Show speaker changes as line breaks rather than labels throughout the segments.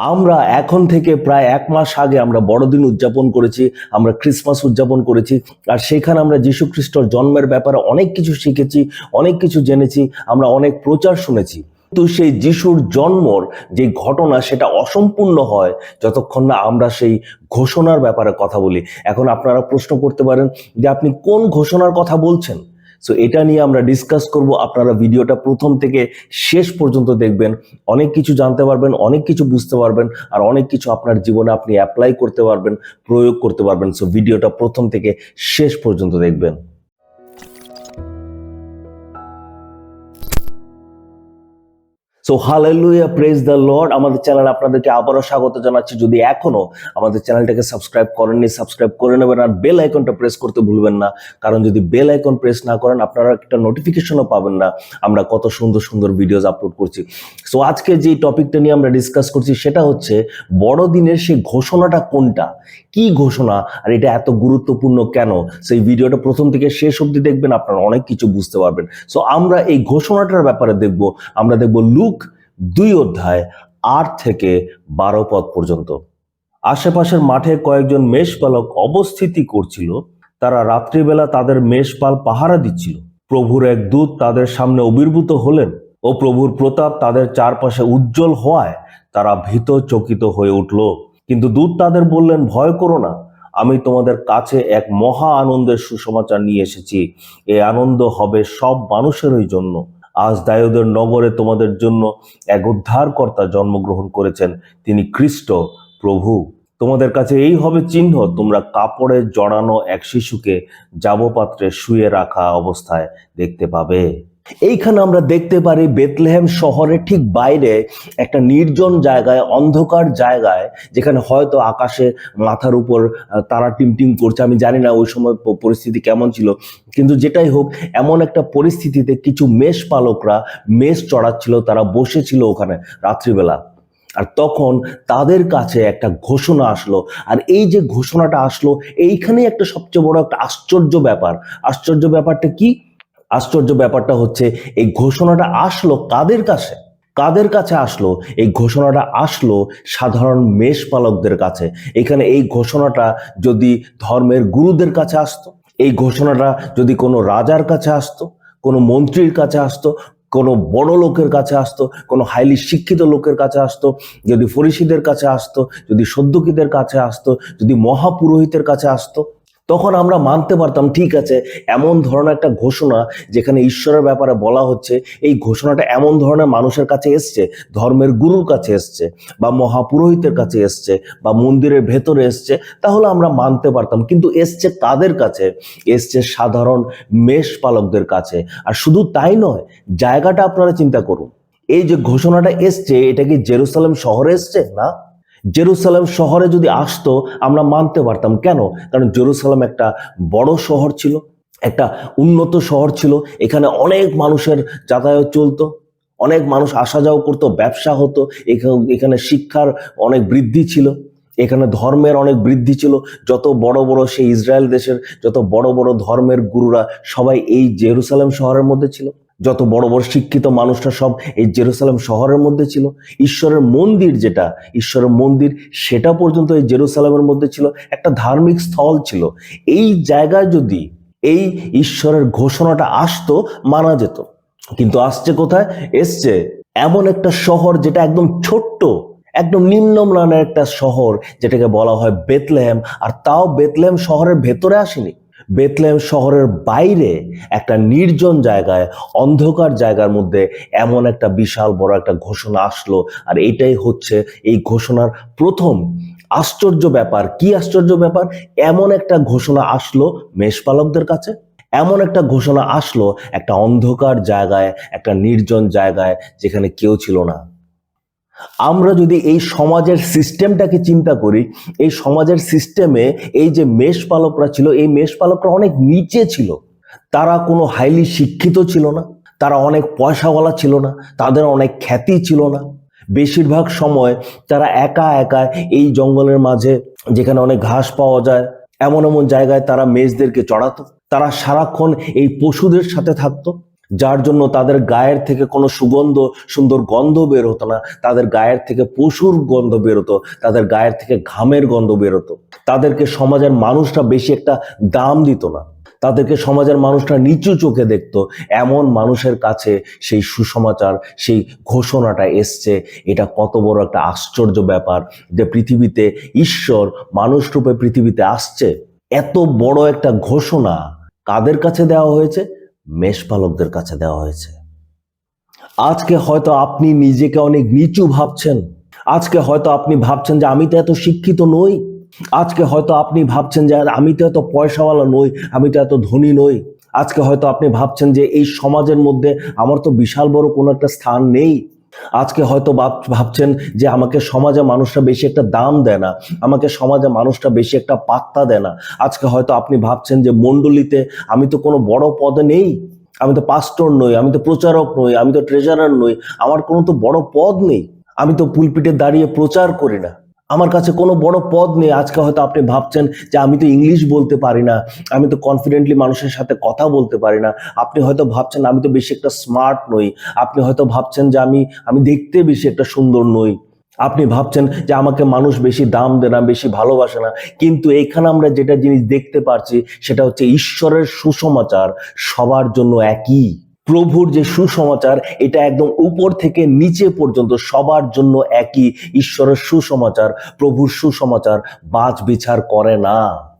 আমরা এখন থেকে প্রায় এক মাস আগে আমরা বড়দিন উদযাপন করেছি, আমরা ক্রিসমাস উদযাপন করেছি, আর সেখানে আমরা যীশু খ্রিস্টর জন্মের ব্যাপারে অনেক কিছু শিখেছি, অনেক কিছু জেনেছি, আমরা অনেক প্রচার শুনেছি। কিন্তু সেই যিশুর জন্মর যে ঘটনা সেটা অসম্পূর্ণ হয় যতক্ষণ না আমরা সেই ঘোষণার ব্যাপারে কথা বলি। এখন আপনারা প্রশ্ন করতে পারেন যে আপনি কোন ঘোষণার কথা বলছেন? সো এটা নিয়ে আমরা ডিসকাস করব। আপনারা ভিডিওটা প্রথম থেকে শেষ পর্যন্ত দেখবেন। অনেক কিছু জানতে পারবেন, অনেক কিছু বুঝতে পারবেন, আর অনেক কিছু আপনার জীবনে আপনি অ্যাপ্লাই করতে পারবেন, প্রয়োগ করতে পারবেন। সো ভিডিওটা প্রথম থেকে শেষ পর্যন্ত দেখবেন। So hallelujah praise the lord আমাদের চ্যানেল আপনাদেরকে আবারও স্বাগত জানাচ্ছি। যদি এখনও আমাদের চ্যানেলটাকে সাবস্ক্রাইব করেননি সাবস্ক্রাইব করে নেবেন আর বেল আইকনটা প্রেস করতে ভুলবেন না। কারণ যদি বেল আইকন প্রেস না করেন, আপনারা একটা নোটিফিকেশনও পাবেন না। আমরা কত সুন্দর সুন্দর ভিডিওস আপলোড করছি। সো আজকে যে টপিকটা নিয়ে আমরা ডিসকাস করছি, সেটা হচ্ছে বড়দিনের সেই ঘোষণাটা কোনটা? কি ঘোষণা? আর এটা এত গুরুত্বপূর্ণ কেন? সেই ভিডিওটা প্রথম থেকে শেষ অবধি দেখবেন, আপনারা অনেক কিছু বুঝতে পারবেন। সো আমরা এই ঘোষণাটার ব্যাপারে দেখব। আমরা দেখব লুক দুই অধ্যায় আট থেকে বারো পদ পর্যন্ত। আশেপাশের মাঠে কয়েকজন মেষপালক অবস্থিতি করছিল। তারা রাত্রিবেলা তাদের মেষপাল পাহারা দিচ্ছিল। প্রভুর এক দূত তাদের সামনে অবির্ভূত হলেন ও প্রভুর প্রতাপ তাদের চারপাশে উজ্জ্বল হওয়ায় তারা ভীত চকিত হয়ে উঠল। কিন্তু দূত তাদের বললেন, ভয় করো না, আমি তোমাদের কাছে এক মহা আনন্দের সুসমাচার নিয়ে এসেছি। এই আনন্দ হবে সব মানুষেরই জন্য। আজ দায়ুদের নগরে তোমাদের জন্য এক উদ্ধারকর্তা জন্মগ্রহণ করেছেন। তিনি খ্রিস্ট প্রভু। তোমাদের কাছে এই হবে চিহ্ন, তোমরা কাপড়ে জড়ানো এক শিশুকে জাবপাত্রে শুয়ে রাখা অবস্থায় দেখতে পাবে। এইখানে আমরা দেখতে পারি বেতলেহেম শহরের ঠিক বাইরে একটা নির্জন জায়গায়, অন্ধকার জায়গায়, যেখানে হয়তো আকাশে মাথার উপর তারা টিমটিম করছে। আমি জানি না ওই সময় পরিস্থিতি কেমন ছিল। কিন্তু যেটাই হোক, এমন একটা পরিস্থিতিতে কিছু মেষ পালকরা মেষ চড়াচ্ছিল, তারা বসেছিল ওখানে রাত্রিবেলা। আর তখন তাদের কাছে একটা ঘোষণা আসলো। আর এই যে ঘোষণাটা আসলো, এইখানেই একটা সবচেয়ে বড় একটা আশ্চর্য ব্যাপার। আশ্চর্য ব্যাপারটা কি? আশ্চর্য ব্যাপারটা হচ্ছে, এই ঘোষণাটা আসলো কাদের কাছে? কাদের কাছে আসলো? এই ঘোষণাটা আসলো সাধারণ মেষপালকদের কাছে। এখানে এই ঘোষণাটা যদি ধর্মের গুরুদের কাছে আসতো, এই ঘোষণাটা যদি কোনো রাজার কাছে আসতো, কোনো মন্ত্রীর কাছে আসতো, কোনো বড় লোকের কাছে আসতো, কোনো হাইলি শিক্ষিত লোকের কাছে আসতো, যদি ফরিসিদের কাছে আসতো, যদি সদ্যকিদের কাছে আসতো, যদি মহাপুরোহিতের কাছে আসতো তখন আমরা মানতে পারতাম, ঠিক আছে, এমন ধরনের একটা ঘোষণা যেখানে ঈশ্বরের ব্যাপারে বলা হচ্ছে, এই ঘোষণাটা এমন ধরনের মানুষের কাছে এসছে, ধর্মের গুরুর কাছে এসছে, বা মহাপুরোহিতের কাছে এসছে, বা মন্দিরের ভেতরে এসছে, তাহলে আমরা মানতে পারতাম। কিন্তু এসছে কাদের কাছে? এসছে সাধারণ মেষ পালকদের কাছে। আর শুধু তাই নয়, জায়গাটা আপনারা চিন্তা করুন। এই যে ঘোষণাটা এসছে, এটা কি জেরুসালেম শহরে এসছে? না। জেরুসালেম শহরে যদি আসতো, আমরা মানতে পারতাম। কেন? কারণ জেরুসালাম একটা বড় শহর ছিল, একটা উন্নত শহর ছিল, এখানে অনেক মানুষের যাতায়াত চলতো, অনেক মানুষ আসা যাওয়া করতো, ব্যবসা হতো এখানে শিক্ষার অনেক বৃদ্ধি ছিল, এখানে ধর্মের অনেক বৃদ্ধি ছিল, যত বড় বড় সেই ইসরায়েল দেশের, যত বড় বড় ধর্মের গুরুরা সবাই এই জেরুসালেম শহরের মধ্যে ছিল। যত বড় বড় শিক্ষিত মানুষরা সব এই জেরুসালেম শহরের মধ্যে ছিল, ঈশ্বরের মন্দির যেটা, ঈশ্বরের মন্দির সেটা পর্যন্ত এই জেরুসালেমের মধ্যে ছিল, একটা ধার্মিক স্থল ছিল। এই জায়গায় যদি এই ঈশ্বরের ঘোষণাটা আসতো, মানা যেত। কিন্তু আসছে কোথায়? এসছে এমন একটা শহর যেটা একদম ছোট্ট, একদম নিম্নমানের একটা শহর, যেটাকে বলা হয় বেতলেহেম। আর তাও বেতলেহেম শহরের ভেতরে আসেনি। বেতলেহেম শহরের বাইরে একটা নির্জন জায়গায়, অন্ধকার জায়গার মধ্যে এমন একটা বিশাল বড় একটা ঘোষণা আসলো। আর এটাই হচ্ছে এই ঘোষণার প্রথম আশ্চর্য ব্যাপার। কি আশ্চর্য ব্যাপার? এমন একটা ঘোষণা আসলো মেষপালকদের কাছে। এমন একটা ঘোষণা আসলো একটা অন্ধকার জায়গায়, একটা নির্জন জায়গায় যেখানে কেউ ছিল না। আমরা যদি এই সমাজের সিস্টেমটাকে চিন্তা করি, এই সমাজের সিস্টেমে এই যে মেষপালকরা ছিল, এই মেষপালকরা অনেক নিচে ছিল। তারা কোনো হাইলি শিক্ষিত ছিল না, তারা অনেক পয়সাওয়ালা ছিল না, তাদের অনেক খ্যাতি ছিল না। বেশিরভাগ সময় তারা একা একা এই জঙ্গলের মাঝে, যেখানে অনেক ঘাস পাওয়া যায়, এমন এমন জায়গায় তারা মেষদেরকে চড়াতো। তারা সারাক্ষণ এই পশুদের সাথে থাকতো। যার জন্য তাদের গায়ের থেকে কোনো সুগন্ধ, সুন্দর গন্ধ বের হতো না। তাদের গায়ের থেকে পশুর গন্ধ বেরোতো তাদের গায়ের থেকে ঘামের গন্ধ বেরোতো তাদেরকে সমাজের মানুষরা বেশি একটা দাম দিত না। তাদেরকে সমাজের মানুষরা নিচু চোখে দেখতো, এমন মানুষের কাছে সেই সুসমাচার, সেই ঘোষণাটা এসছে। এটা কত বড় একটা আশ্চর্য ব্যাপার যে পৃথিবীতে ঈশ্বর মানুষ রূপে পৃথিবীতে আসছে। এত বড় একটা ঘোষণা কাদের কাছে দেওয়া হয়েছে? মেষপালকদের কাছে দেওয়া হয়েছে। আজকে হয়তো আপনি নিজেকে অনেক নিচু ভাবছেন। আজকে হয়তো আপনি ভাবছেন যে আমি তো এত শিক্ষিত নই। আজকে হয়তো আপনি ভাবছেন যে আমি তো এত পয়সাওয়ালা নই, আমি তো এত ধনী নই। আজকে হয়তো আপনি ভাবছেন যে এই সমাজের মধ্যে আমার তো বিশাল বড় কোনো একটা স্থান নেই। আজকে হয়তো ভাব- ভাবছেন যে আমাকে সমাজে মানুষটা বেশি একটা দাম দেয় না, আমাকে সমাজে মানুষটা বেশি একটা পাত্তা দেয় না। আজকে হয়তো আপনি ভাবছেন যে মন্ডলিতে আমি তো কোনো বড় পদে নেই, আমি তো পাস্টর নই, আমি তো প্রচারক নই, আমি তো ট্রেজারার নই, আমার কোনো তো বড় পদ নেই। আমি তো পুলপিটে দাঁড়িয়ে প্রচার করি না। আমার কাছে কোনো বড় পদ নেই। আজকে হয়তো আপনি ভাবছেন যে আমি তো ইংলিশ বলতে পারি না, আমি তো কনফিডেন্টলি মানুষের সাথে কথা বলতে পারি না। আপনি হয়তো ভাবছেন আমি তো বেশি একটা স্মার্ট নই। আপনি হয়তো ভাবছেন যে আমি আমি দেখতে বেশি একটা সুন্দর নই। আপনি ভাবছেন যে আমাকে মানুষ বেশি দাম দেয় না, বেশি ভালোবাসে না। কিন্তু এখানে আমরা যেটা জিনিস দেখতে পারছি, সেটা হচ্ছে ঈশ্বরের সুসমাচার সবার জন্য একই। প্রভুর যে সুসমাচার, এটা একদম উপর থেকে নিচে পর্যন্ত সবার জন্য একই ঈশ্বরের সুসমাচার, প্রভুর সুসমাচার বাজ বিচার করে না।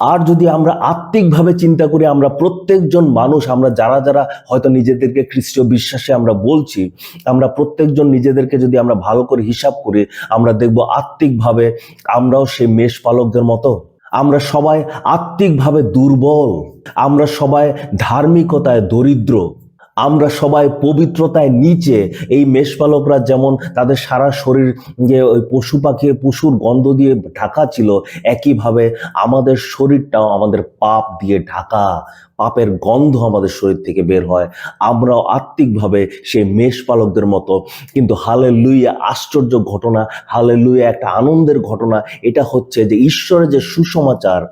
আর যদি আমরা আত্মিকভাবে চিন্তা করি, আমরা প্রত্যেকজন মানুষ, আমরা যারা যারা হয়তো নিজেদেরকে খ্রিস্টীয় বিশ্বাসে আমরা বলছি, আমরা প্রত্যেকজন নিজেদেরকে যদি আমরা ভালো করে হিসাব করি, আমরা দেখব আত্মিকভাবে আমরাও সেই মেষ পালকদের মতো। আমরা সবাই আত্মিকভাবে দুর্বল আমরা সবাই ধার্মিকতায় দরিদ্র। আমরা সবাই পবিত্রতায় নিচে। এই মেষপালকরা যেমন তাদের সারা শরীর যে ওই পশু পাখির পশুর গন্ধ দিয়ে ঢাকা ছিল, একইভাবে আমাদের শরীরটাও আমাদের পাপ দিয়ে ঢাকা। পাপের গন্ধ আমাদের শরীর থেকে বের হয়। আমরাও আত্মিকভাবে সেই মেষপালকদের মতো। কিন্তু হালে লুইয়া আশ্চর্য ঘটনা হালে লুইয়া একটা আনন্দের ঘটনা, এটা হচ্ছে যে ঈশ্বরের যে সুসমাচার,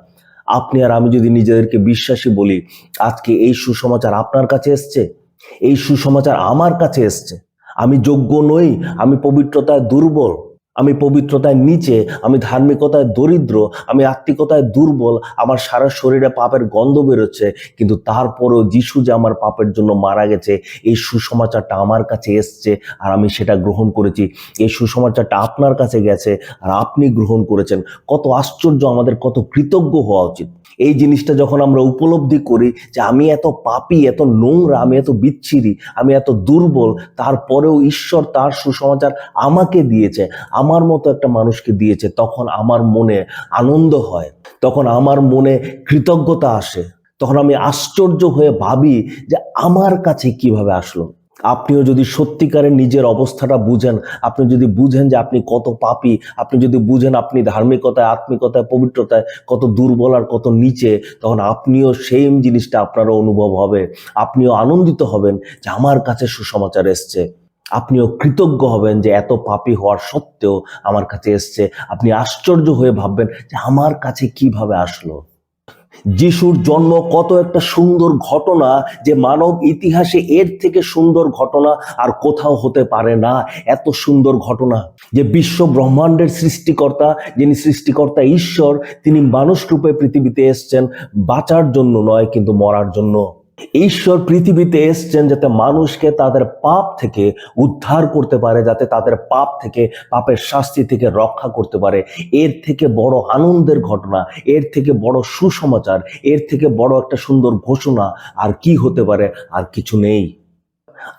আপনি আর আমি যদি নিজেদেরকে বিশ্বাসী বলি, আজকে এই সুসমাচার আপনার কাছে এসছে? এই সুসমাচার আমার কাছে এসছে। আমি যোগ্য নই, আমি পবিত্রতায় দুর্বল, আমি পবিত্রতায় নিচে, আমি ধার্মিকতায় দরিদ্র, আমি আত্মিকতায় দুর্বল, আমার সারা শরীরে পাপের গন্ধ বেরোচ্ছে, কিন্তু তারপরেও যিশু যে আমার পাপের জন্য মারা গেছে, এই সুসমাচারটা আমার কাছে এসছে আর আমি সেটা গ্রহণ করেছি। এই সুসমাচারটা আপনার কাছে গেছে আর আপনি গ্রহণ করেছেন। কত আশ্চর্য আমাদের, কত কৃতজ্ঞ হওয়া উচিত। এই জিনিসটা যখন আমরা উপলব্ধি করি যে আমি এত পাপি, এত নোংরা, আমি এত বিচ্ছিরি, আমি এত দুর্বল, তারপরেও ঈশ্বর তার সুসমাচার আমাকে দিয়েছে, আমার মতো একটা মানুষকে দিয়েছে, তখন আমার মনে আনন্দ হয়, তখন আমার মনে কৃতজ্ঞতা আসে, তখন আমি আশ্চর্য হয়ে ভাবি যে আমার কাছে কীভাবে আসলো। আপনিও যদি সত্যিকারের নিজের অবস্থাটা বুঝেন, আপনি যদি বুঝেন যে আপনি কত পাপী, আপনি যদি বুঝেন আপনি ধার্মিকতায়, আত্মিকতায়, পবিত্রতায় কত দুর্বল আর কত নিচে, তখন আপনিও সেম জিনিসটা আপনারও অনুভব হবে। আপনিও আনন্দিত হবেন যে আমার কাছে সুসমাচার এসছে। আপনিও কৃতজ্ঞ হবেন যে এত পাপী হওয়ার সত্ত্বেও আমার কাছে এসছে। আপনি আশ্চর্য হয়ে ভাববেন যে আমার কাছে কীভাবে আসলো। যিশুর জন্ম কত একটা সুন্দর ঘটনা যে মানব ইতিহাসে এর থেকে সুন্দর ঘটনা আর কোথাও হতে পারে না। এত সুন্দর ঘটনা যে বিশ্ব ব্রহ্মাণ্ডের সৃষ্টিকর্তা, যিনি সৃষ্টিকর্তা ঈশ্বর, তিনি মানুষ রূপে পৃথিবীতে এসছেন বাঁচার জন্য নয়, কিন্তু মরার জন্য। ঈশ্বর পৃথিবীতে এসছেন যাতে মানুষকে তাদের পাপ থেকে উদ্ধার করতে পারে, যাতে তাদের পাপ থেকে, পাপের শাস্তি থেকে রক্ষা করতে পারে। এর থেকে বড় আনন্দের ঘটনা, এর থেকে বড় সুসমাচার, এর থেকে বড় একটা সুন্দর ঘোষণা আর কি হতে পারে আর কিছু নেই।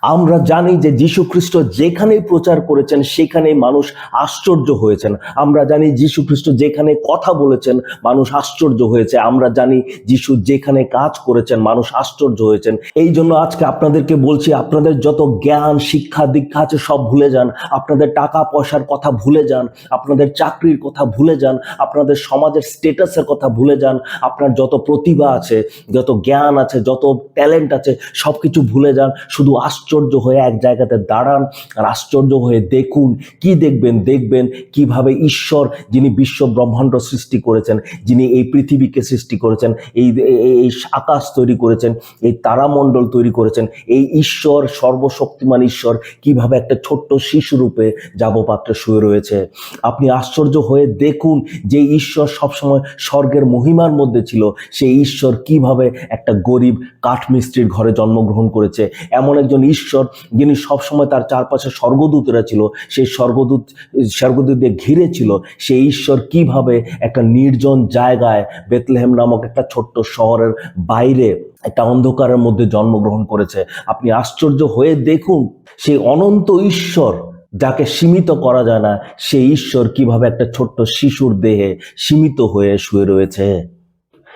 আমরা জানি যে যীশু খ্রিস্ট যেখানেই প্রচার করেছেন, সেখানেই মানুষ আশ্চর্য হয়েছেন। আমরা জানি যীশু খ্রিস্ট যেখানে কথা বলেছেন, মানুষ আশ্চর্য হয়েছে। আমরা জানি যীশু যেখানে কাজ করেছেন, মানুষ আশ্চর্য হয়েছেন। এই জন্য আজকে আপনাদেরকে বলছি, আপনাদের যত জ্ঞান, শিক্ষা, দীক্ষা আছে, সব ভুলে যান। আপনাদের টাকা পয়সার কথা ভুলে যান। আপনাদের চাকরির কথা ভুলে যান। আপনাদের সমাজের স্টেটাসের কথা ভুলে যান। আপনার যত প্রতিভা আছে, যত জ্ঞান আছে, যত ট্যালেন্ট আছে সব কিছু ভুলে যান। শুধু আশ্চর্য হয়ে এক জায়গাতে দাঁড়ান আর আশ্চর্য হয়ে দেখুন, কি দেখবেন? দেখবেন কীভাবে ঈশ্বর, যিনি বিশ্ব ব্রহ্মাণ্ড সৃষ্টি করেছেন, যিনি এই পৃথিবীকে সৃষ্টি করেছেন, এই, এই- আকাশ তৈরি করেছেন, এই তারামণ্ডল তৈরি করেছেন, এই ঈশ্বর, সর্বশক্তিমান ঈশ্বর, কীভাবে একটা ছোট্ট শিশু রূপে যাবপাত্রে শুয়ে রয়েছে। আপনি আশ্চর্য হয়ে দেখুন যে ঈশ্বর সবসময় স্বর্গের মহিমার মধ্যে ছিল, সেই ঈশ্বর কীভাবে একটা গরিব কাঠমিস্ত্রির ঘরে জন্মগ্রহণ করেছে। এমন একজন ঈশ্বর যিনি সবসময় তার চারপাশে স্বর্গদূতেরা ছিল সেই স্বর্গদূত, স্বর্গদূতদের ঘিরে ছিল, সেই ঈশ্বর কীভাবে একটা নির্জন জায়গায় বেতলেহেম নামক একটা ছোট্ট শহরের বাইরে একটা অন্ধকারের মধ্যে জন্মগ্রহণ করেছে। আপনি আশ্চর্য হয়ে দেখুন, সেই অনন্ত ঈশ্বর যাকে সীমিত করা যায় না, সেই ঈশ্বর কীভাবে একটা ছোট্ট শিশুর দেহে সীমিত হয়ে শুয়ে রয়েছে।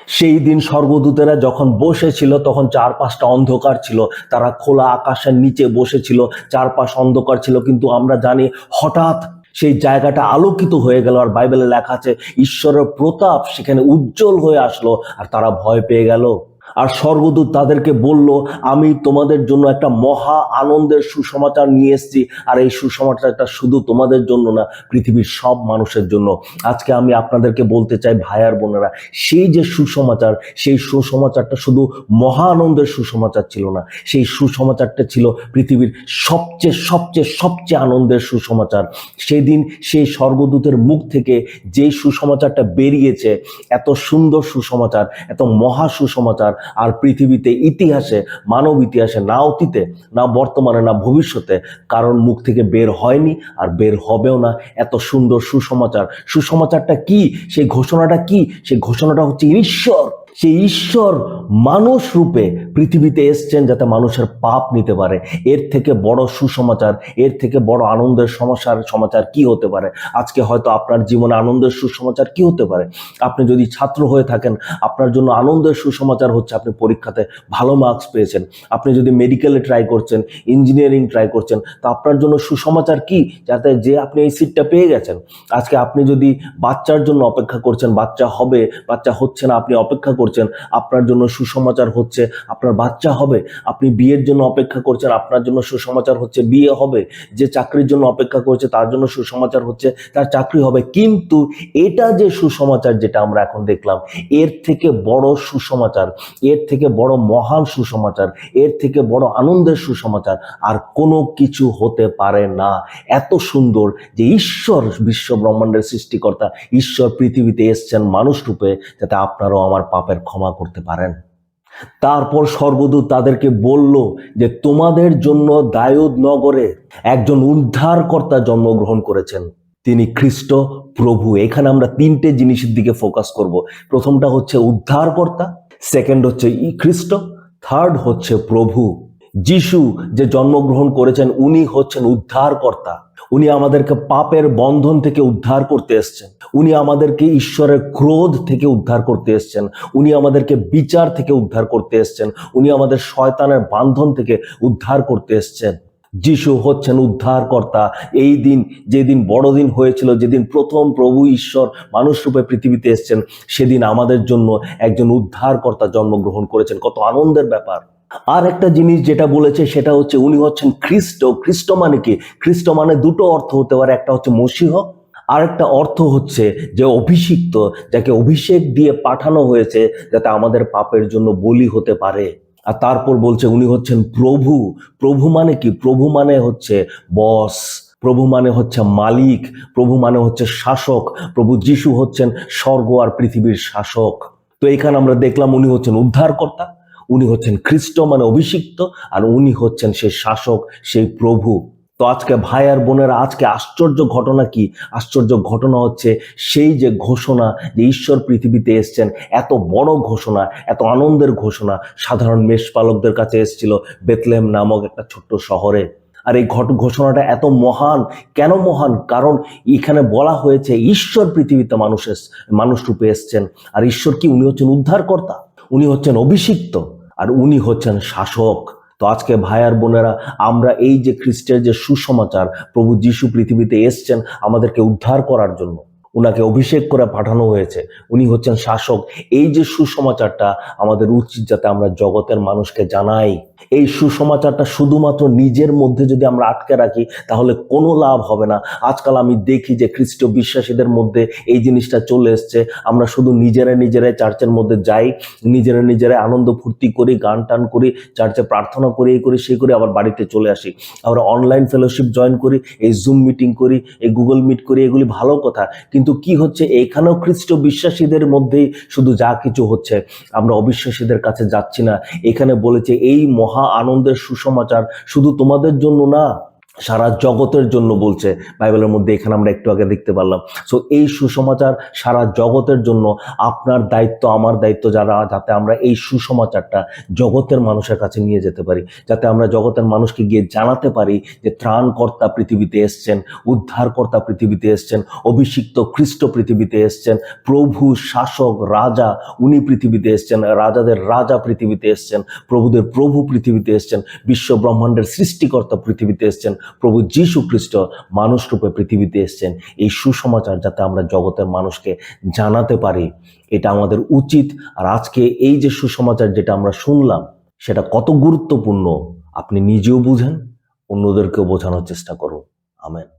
সেই দিন সর্বদূতেরা যখন বসেছিল, তখন চারপাশটা অন্ধকার ছিল। তারা খোলা আকাশের নিচে বসেছিল, চারপাশ অন্ধকার ছিল। কিন্তু আমরা জানি হঠাৎ সেই জায়গাটা আলোকিত হয়ে গেল আর বাইবেলে লেখা আছে, ঈশ্বরের প্রতাপ সেখানে উজ্জ্বল হয়ে আসলো আর তারা ভয় পেয়ে গেল। আর স্বর্গদূত তাদেরকে বলল, আমি তোমাদের জন্য একটা মহা আনন্দের সুসমাচার নিয়ে এসেছি। আর এই সুসমাচারটা শুধু তোমাদের জন্য না, পৃথিবীর সব মানুষের জন্য। আজকে আমি আপনাদেরকে বলতে চাই, ভাই আর বোনেরা, সেই যে সুসমাচার, সেই সুসমাচারটা শুধু মহা আনন্দের সুসমাচার ছিল না। সেই সুসমাচারটা ছিল পৃথিবীর সবচেয়ে সবচেয়ে সবচেয়ে আনন্দের সুসমাচার। সেই দিন সেই স্বর্গদূতের মুখ থেকে যেই সুসমাচারটা বেরিয়েছে, এত সুন্দর সুসমাচার, এত মহা সুসমাচার আর পৃথিবীতে ইতিহাসে, মানব ইতিহাসে, না অতীতে, না বর্তমানে, না ভবিষ্যতে কারণ মুখ থেকে বের হয়নি আর বের হবেও না। এত সুন্দর সুসমাচার। সুসমাচারটা কি? সেই ঘোষণাটা কি? সেই ঘোষণাটা হচ্ছে ঈশ্বর। সেই ঈশ্বর মানুষ রূপে পৃথিবীতে এসছেন যাতে মানুষের পাপ নিতে পারে। এর থেকে বড় সুসমাচার, এর থেকে বড় আনন্দের সমস্যার সমাচার কি হতে পারে? আজকে হয়তো আপনার জীবনে আনন্দের সুসমাচার কি হতে পারে? আপনি যদি ছাত্র হয়ে থাকেন, আপনার জন্য আনন্দের সুসমাচার হচ্ছে আপনি পরীক্ষাতে ভালো মার্কস পেয়েছেন। আপনি যদি মেডিকেলে ট্রাই করছেন ইঞ্জিনিয়ারিং ট্রাই করছেন, তা আপনার জন্য সুসমাচার কি? যাতে যে আপনি এই সিটটা পেয়ে গেছেন। আজকে আপনি যদি বাচ্চার জন্য অপেক্ষা করছেন, বাচ্চা হবে, বাচ্চা হচ্ছে না আপনি অপেক্ষা করছেন, আপনার জন্য সুসমাচার হচ্ছে, আপনার বাচ্চা হবে, আপনি বিয়ের জন্য অপেক্ষা করছেন, আপনার জন্য সুসমাচার হচ্ছে, বিয়ে হবে, যে চাকরির জন্য অপেক্ষা করছে, তার জন্য সুসমাচার হচ্ছে, তার চাকরি হবে। কিন্তু এটা যে সুসমাচার যেটা আমরা এখন দেখলাম, এর থেকে বড় সুসমাচার এর থেকে বড় মহান সুসমাচার, এর থেকে বড় আনন্দের সুসমাচার আর কোনো কিছু হতে পারে না। এত সুন্দর যে ঈশ্বর বিশ্ব ব্রহ্মাণ্ডের সৃষ্টিকর্তা, ঈশ্বর পৃথিবীতে এসছেন মানুষ রূপে যাতে আপনারাও আমার পাপের ক্ষমা করতে পারেন। তারপর স্বর্গদূত তাদেরকে বলল যে, তোমাদের জন্য দায়ুদ নগরে একজন উদ্ধারকর্তা জন্মগ্রহণ করেছেন। তিনি খ্রিস্ট প্রভু। এখানে আমরা তিনটে জিনিসের দিকে ফোকাস করব। প্রথমটা হচ্ছে উদ্ধারকর্তা সেকেন্ড হচ্ছে ই খ্রিস্ট থার্ড হচ্ছে প্রভু। যিশু যে জন্মগ্রহণ করেছেন, উনি হচ্ছেন উদ্ধারকর্তা। উনি আমাদেরকে পাপের বন্ধন থেকে উদ্ধার করতে এসছেন। উনি আমাদেরকে ঈশ্বরের ক্রোধ থেকে উদ্ধার করতে এসছেন। উনি আমাদেরকে বিচার থেকে উদ্ধার করতে এসছেন। উনি আমাদের শয়তানের বান্ধন থেকে উদ্ধার করতে এসছেন। যিশু হচ্ছেন উদ্ধারকর্তা। এই দিন যেদিন বড়দিন হয়েছিল, যেদিন প্রথম প্রভু ঈশ্বর মানুষ রূপে পৃথিবীতে এসছেন, সেদিন আমাদের জন্য একজন উদ্ধারকর্তা জন্মগ্রহণ করেছেন। কত আনন্দের ব্যাপার। আর একটা জিনিস যেটা বলেছে, সেটা হচ্ছে উনি হচ্ছেন খ্রিস্ট। খ্রিস্ট মানে কি? খ্রিস্ট মানে দুটো অর্থ হতে পারে, একটা হচ্ছে মসিহ, আরেকটা অর্থ হচ্ছে যে অভিষিক্ত, যাকে অভিষেক দিয়ে পাঠানো হয়েছে, যাতে আমাদের পাপের জন্য বলি হতে পারে। আর তারপর বলছে উনি হচ্ছেন প্রভু। প্রভু মানে কি? প্রভু মানে হচ্ছে বস প্রভু মানে হচ্ছে মালিক, প্রভু মানে হচ্ছে শাসক, প্রভু যিশু হচ্ছেন স্বর্গ আর পৃথিবীর শাসক। তো এখানে আমরা দেখলাম উনি হচ্ছেন উদ্ধারকর্তা, উনি হচ্ছেন খ্রিস্ট মানে অভিষিক্ত, আর উনি হচ্ছেন সেই শাসক, সেই প্রভু। তো আজকে ভাই আর বোনেরা, আজকে আশ্চর্য ঘটনা কি? আশ্চর্য ঘটনা হচ্ছে সেই যে ঘোষণা যে ঈশ্বর পৃথিবীতে এসছেন, এত বড় ঘোষণা, এত আনন্দের ঘোষণা সাধারণ মেষপালকদের কাছে এসেছিল বেতলেম নামক একটা ছোট্ট শহরে। আর এই ঘট, ঘোষণাটা এত মহান, কেন মহান? কারণ এখানে বলা হয়েছে ঈশ্বর পৃথিবীতে মানুষ এস, মানুষ রূপে এসছেন। আর ঈশ্বর কি? উনি হচ্ছেন উদ্ধারকর্তা, উনি হচ্ছেন অভিষিক্ত, আর উনি হচ্ছেন শাসক। তো আজকে ভাই আর বোনেরা, আমরা এই যে খ্রিস্টের যে সুসমাচার, প্রভু যিশু পৃথিবীতে এসছেন আমাদেরকে উদ্ধার করার জন্য। উনাকে অভিষেক করে পাঠানো হয়েছে। উনি হচ্ছেন শাসক। এই যে সুসমাচারটা আমাদের উচিত যাতে আমরা জগতের মানুষকে জানাই। এই সুসমাচারটা শুধুমাত্র নিজের মধ্যে যদি আমরা আটকে রাখি, তাহলে কোনো লাভ হবে না। আজকাল আমি দেখি যে খ্রিস্ট বিশ্বাসীদের মধ্যে এই জিনিসটা চলে এসছে। আমরা শুধু নিজেরাই নিজেরাই চার্চের মধ্যে যাই, নিজেরা নিজেরাই আনন্দ ফুর্তি করি, গান টান করি, চার্চে প্রার্থনা করি, এই করি, সেই করি, আবার বাড়িতে চলে আসি। আমরা অনলাইন ফেলোশিপ জয়েন করি, এই জুম মিটিং করি, এই গুগল মিট করি, এগুলি ভালো কথা। কিন্তু কি হচ্ছে? এখানেও খ্রিস্ট বিশ্বাসীদের মধ্যেই শুধু যা কিছু হচ্ছে। আমরা অবিশ্বাসীদের কাছে যাচ্ছি না। এখানে বলেছে, এই মহা আনন্দের সুসমাচার শুধু তোমাদের জন্য না সারা জগতের জন্য বলছে, বাইবেলের মধ্যে এখানে আমরা একটু আগে দেখতে পারলাম। সো এই সুসমাচার সারা জগতের জন্য, আপনার দায়িত্ব, আমার দায়িত্ব যারা, যাতে আমরা এই সুসমাচারটা জগতের মানুষের কাছে নিয়ে যেতে পারি। যাতে আমরা জগতের মানুষকে গিয়ে জানাতে পারি যে ত্রাণকর্তা পৃথিবীতে এসছেন, উদ্ধারকর্তা পৃথিবীতে এসছেন, অভিষিক্ত খ্রিস্ট পৃথিবীতে এসছেন, প্রভু, শাসক, রাজা, উনি পৃথিবীতে এসছেন, রাজাদের রাজা পৃথিবীতে এসছেন, প্রভুদের প্রভু পৃথিবীতে এসছেন বিশ্ব ব্রহ্মাণ্ডের সৃষ্টিকর্তা পৃথিবীতে এসছেন প্রভু যীশু খ্রিস্ট মানুষরূপে পৃথিবীতে এসছেন। এই সুসমাচার যাতে আমরা জগতের মানুষকে জানাতে পারি, এটা আমাদের উচিত। আর আজকে এই যে সুসমাচার যেটা আমরা শুনলাম, সেটা কত গুরুত্বপূর্ণ, আপনি নিজেও বুঝেন, অন্যদেরকেও বোঝানোর চেষ্টা করুন। আমেন।